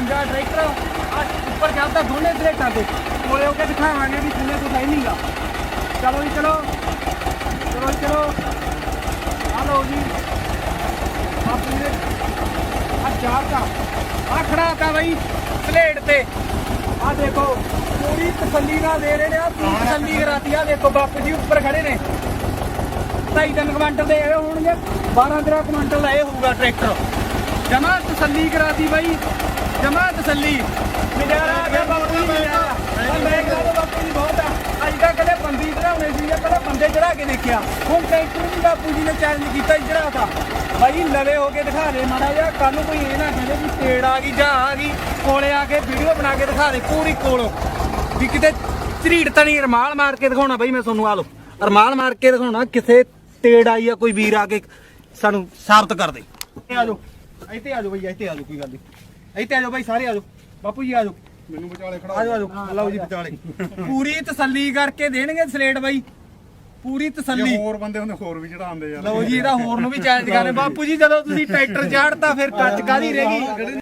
55 tractor ਆ ਉੱਪਰ ਚੱਲਦਾ ਦੋਨੇ ਪਲੇਟਾਂ ਤੇ। ਕੋਲੇ ਹੋ ਕੇ ਦਿਖਾਵਾਂਗੇ ਵੀ ਥੱਲੇ ਹੈ ਨਹੀਂਗਾ ਚਲੋ ਜੀ ਚਲੋ। ਚਲੋ ਜੀ ਚਲੋ। ਆ ਲਓ ਜੀ। ਬਾਪੂ ਜੀ ਆ ਚਾਰ ਦਾ ਆ ਖੜਾ ਤਾ ਬਈ ਪਲੇਟ ਤੇ। ਆ ਦੇਖੋ ਪੂਰੀ ਤਸੱਲੀ ਨਾਲ ਦੇ ਰਹੇ ਨੇ ਆ ਪੂਰੀ ਤਸੱਲੀ ਕਰਾਤੀ। ਆ ਦੇਖੋ ਬਾਪੂ ਜੀ ਉੱਪਰ ਖੜੇ ਨੇ। ਢਾਈ ਤਿੰਨ ਕੁਆਂਟਲ ਦੇ ਹੋਣਗੇ। 12 13 ਕੁਆਂਟਲ ਦਾ ਇਹ ਹੋਊਗਾ ਟਰੈਕਟਰ। ਜਮਾ ਤਸੱਲੀ ਕਰਾਤੀ ਬਾਈ। ਜਮਾ ਤਸੱਲੀ। ਨਜ਼ਾਰਾ ਆ ਗਿਆ ਬਾਪੂ ਜੀ ਨਜ਼ਾਰਾ ਆ ਮੈਂ ਕਹਿੰਦਾ ਬਾਪੂ ਜੀ ਬਹੁਤ ਆ। ਅੱਜ ਤੱਕ ਕਦੇ ਬੰਦੀ ਚੜਾਉਣੇ ਸੀ ਜਾਂ ਕਦੇ ਬੰਦੇ ਚੜਾ ਕੇ ਦੇਖਿਆ। ਹੁਣ ਟਰੈਕਟਰ ਵੀ ਬਾਪੂ ਜੀ ਨੇ ਚੈਲੰਜ ਕੀਤਾ ਚੜਾਤਾ ਬਾਈ ਲਵੇ ਹੋ ਕੇ ਦਿਖਾ ਦੇ ਮਾੜਾ ਜਿਹਾ। ਕੱਲ ਨੂੰ ਕੋਈ ਇਹ ਨਾ ਕਹੇ ਵੀ ਤੇੜ ਆ ਗਈ ਜਾਂ ਆ ਗਈ। ਕੋਲੇ ਆ ਕੇ ਵੀਡੀਓ ਬਣਾ ਕੇ ਦਿਖਾ ਦੇ ਪੂਰੀ ਕੋਲੋਂ। ਵੀ ਕਿਤੇ ਝਰੀੜ ਤਣੀ ਰਮਾਲ ਮਾਰ ਕੇ ਦਿਖਾਉਣਾ ਬਾਈ ਮੈਂ ਤੁਹਾਨੂੰ ਆ ਲੋ ਰਮਾਲ ਮਾਰ ਕੇ ਦਿਖਾਉਣਾ ਕਿਥੇ ਤੇੜ ਆਈ ਆ ਕੋਈ ਵੀਰ ਆ ਕੇ ਸਾਨੂੰ ਸਾਬਤ ਕਰ ਦੇ। ਆ ਜਾਓ। ਇੱਥੇ ਆ ਜਾਓ ਬਾਈ ਇੱਥੇ ਆ ਜਾਓ ਕੋਈ ਗੱਲ ਨਹੀਂ। ਇੱਥੇ ਆ ਜਾਓ ਬਾਈ ਸਾਰੇ ਆ ਜਾਓ। ਬਾਪੂ ਜੀ ਆ ਜਾਓ। ਮੈਨੂੰ ਵਿਚਾਲੇ ਖੜਾ ਆ ਜਾਓ ਆ ਜਾਓ। ਲਓ ਜੀ ਵਿਚਾਲੇ। ਪੂਰੀ ਤਸੱਲੀ ਕਰਕੇ ਦੇਣਗੇ ਸਲੇਟ ਬਾਈ। ਪੂਰੀ ਜੇ ਤਸੱਲੀ ਹੋਰ ਬੰਦੇ ਹੁੰਦੇ ਹੋਰ ਵੀ ਚੜਾਉਂਦੇ ਯਾਰ। ਲਓ ਜੀ ਇਹਦਾ ਹੋਰ ਨੂੰ ਵੀ ਚੈਲੰਜ ਕਰਨੇ। ਬਾਪੂ ਜੀ ਜਦੋਂ ਤੁਸੀਂ ਟਰੈਕਟਰ ਚਾੜਤਾ ਫਿਰ ਕੱਚ ਕਾਦੀ ਰਹਿ ਗਈ?